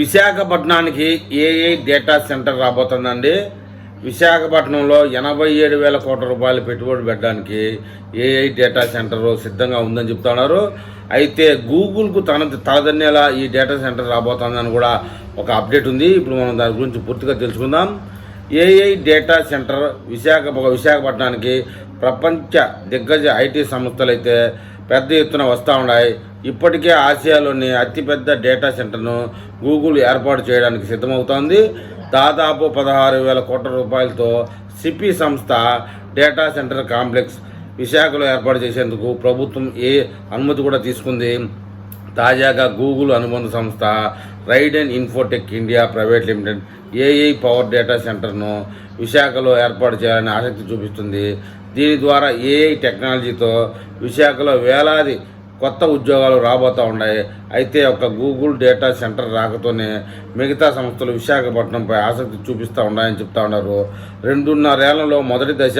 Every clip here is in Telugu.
విశాఖపట్నానికి ఏఐ డేటా సెంటర్ రాబోతుందండి? విశాఖపట్నంలో ఎనభై ఏడు వేల కోట్ల రూపాయలు పెట్టుబడి పెట్టడానికి ఏఐ డేటా సెంటర్ సిద్ధంగా ఉందని చెప్తున్నారు. అయితే గూగుల్కు తన తలదన్నేలా ఈ డేటా సెంటర్ రాబోతుందని కూడా ఒక అప్డేట్ ఉంది. ఇప్పుడు మనం దాని గురించి పూర్తిగా తెలుసుకుందాం. ఏఐ డేటా సెంటర్ విశాఖ విశాఖపట్నానికి ప్రపంచ దిగ్గజ ఐటీ సంస్థలు అయితే పెద్ద ఎత్తున వస్తూ ఉన్నాయి. ఇప్పటికే ఆసియాలోని అతిపెద్ద డేటా సెంటర్ను గూగుల్ ఏర్పాటు చేయడానికి సిద్ధమవుతోంది. దాదాపు పదహారు వేల కోట్ల రూపాయలతో సిపి సంస్థ డేటా సెంటర్ కాంప్లెక్స్ విశాఖలో ఏర్పాటు చేసేందుకు ప్రభుత్వం ఏ అనుమతి కూడా తీసుకుంది. తాజాగా గూగుల్ అనుబంధ సంస్థ Raiden Infotech India private limited AI power data సెంటర్ను విశాఖలో ఏర్పాటు చేయాలని ఆసక్తి చూపిస్తుంది. దీని ద్వారా ఏఐ టెక్నాలజీతో విశాఖలో వేలాది కొత్త ఉద్యోగాలు రాబోతూ ఉన్నాయి. అయితే ఒక గూగుల్ డేటా సెంటర్ రాకతోనే మిగతా సంస్థలు విశాఖపట్నంపై ఆసక్తి చూపిస్తూ ఉన్నాయని చెప్తా ఉన్నారు. రెండున్నరేళ్ళలో మొదటి దశ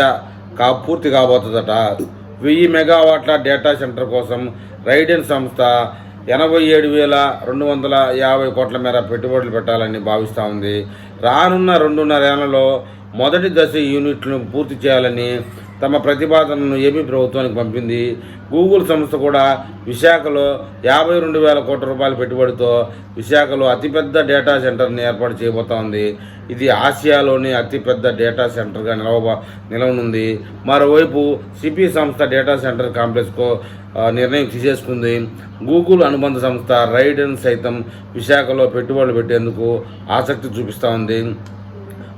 కా పూర్తి కాబోతుందట. వెయ్యి మెగావాట్ల డేటా సెంటర్ కోసం రైడెన్ సంస్థ ఎనభై ఏడు వేల రెండు వందల యాభై కోట్ల మేర పెట్టుబడులు పెట్టాలని భావిస్తూ ఉంది. రానున్న రెండున్నరేళ్ళలో మొదటి దశ యూనిట్లను పూర్తి చేయాలని తమ ప్రతిపాదనను ఏపీ ప్రభుత్వానికి పంపింది. గూగుల్ సంస్థ కూడా విశాఖలో యాభై రెండు వేల కోట్ల రూపాయల పెట్టుబడితో విశాఖలో అతిపెద్ద డేటా సెంటర్ని ఏర్పాటు చేయబోతోంది ఇది ఆసియాలోని అతిపెద్ద డేటా సెంటర్గా నిలవ నిలవనుంది. మరోవైపు సిపి సంస్థ డేటా సెంటర్ కాంప్లెక్స్కు నిర్ణయం తీసేసుకుంది. గూగుల్ అనుబంధ సంస్థ రైడెన్ సైతం విశాఖలో పెట్టుబడులు పెట్టేందుకు ఆసక్తి చూపిస్తూ ఉంది.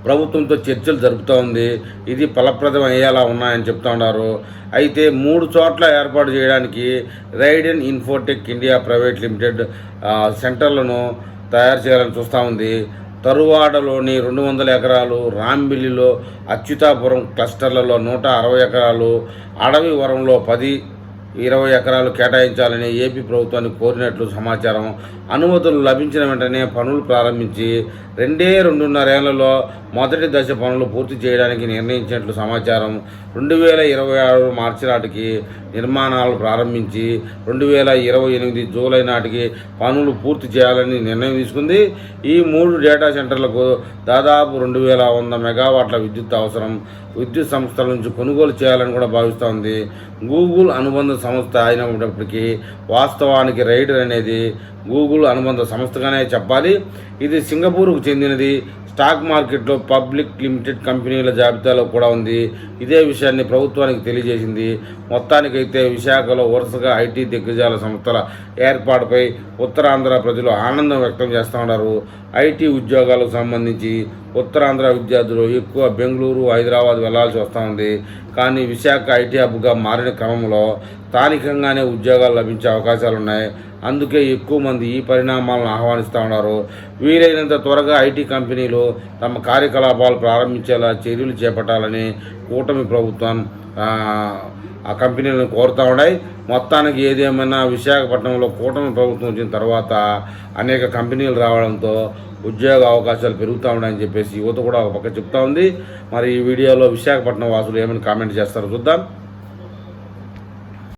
ప్రభుత్వంతో చర్చలు జరుపుతూ ఉంది. ఇది ఫలప్రదం అయ్యేలా ఉన్నాయని చెప్తా ఉన్నారు. అయితే మూడు చోట్ల ఏర్పాటు చేయడానికి Raiden Infotech India private limited సెంటర్లను తయారు చేయాలని చూస్తూ ఉంది. తరువాడలోని రెండు వందల ఎకరాలు రాంబిల్లిలో అచ్యుతాపురం క్లస్టర్లలో నూట అరవై ఎకరాలు అడవి వరంలో పది ఇరవై ఎకరాలు కేటాయించాలని ఏపీ ప్రభుత్వాన్ని కోరినట్లు సమాచారం. అనుమతులు లభించిన వెంటనే పనులు ప్రారంభించి రెండే రెండున్నరేళ్ళలో మొదటి దశ పనులు పూర్తి చేయడానికి నిర్ణయించినట్లు సమాచారం. రెండు వేల ఇరవై ఆరు మార్చి నాటికి నిర్మాణాలు ప్రారంభించి రెండు వేల ఇరవై ఎనిమిది జూలై నాటికి పనులు పూర్తి చేయాలని నిర్ణయం తీసుకుంది. ఈ మూడు డేటా సెంటర్లకు దాదాపు రెండు వేల వంద మెగావాట్ల విద్యుత్ అవసరం. విద్యుత్ సంస్థల నుంచి కొనుగోలు చేయాలని కూడా భావిస్తోంది. గూగుల్ అనుబంధ సంస్థ అయినప్పటికీ వాస్తవానికి రైడర్ అనేది గూగుల్ అనుబంధ సంస్థగానే చెప్పాలి. ఇది సింగపూర్కు చెందినది స్టాక్ మార్కెట్లో పబ్లిక్ లిమిటెడ్ కంపెనీల జాబితాలో కూడా ఉంది. ఇదే విషయాన్ని ప్రభుత్వానికి తెలియజేసింది. మొత్తానికైతే విశాఖలో వరుసగా ఐటీ దిగ్గజాల సంస్థల ఏర్పాటుపై ఉత్తరాంధ్ర ప్రజలు ఆనందం వ్యక్తం చేస్తూ ఉన్నారు. ఐటీ ఉద్యోగాలకు సంబంధించి ఉత్తరాంధ్ర విద్యార్థులు ఎక్కువ బెంగళూరు హైదరాబాద్ వెళ్ళాల్సి వస్తుంది కానీ విశాఖ ఐటీ హబ్గా మారిన క్రమంలో స్థానికంగానే ఉద్యోగాలు లభించే అవకాశాలు ఉన్నాయి అందుకే ఎక్కువ మంది ఈ పరిణామాలను ఆహ్వానిస్తూ ఉన్నారు. వీలైనంత త్వరగా ఐటీ కంపెనీలు తమ కార్యకలాపాలు ప్రారంభించేలా చర్యలు చేపట్టాలని కూటమి ప్రభుత్వం ఆ, కంపెనీలను కోరుతూ ఉన్నాయి. మొత్తానికి ఏదేమైనా విశాఖపట్నంలో కూటమి ప్రభుత్వం వచ్చిన తర్వాత అనేక కంపెనీలు రావడంతో ఉద్యోగ అవకాశాలు పెరుగుతూ ఉన్నాయని చెప్పేసి యువత కూడా ఒక పక్క చెప్తా ఉంది. మరి ఈ వీడియోలో విశాఖపట్నం వాసులు ఏమైనా కామెంట్ చేస్తారో చూద్దాం.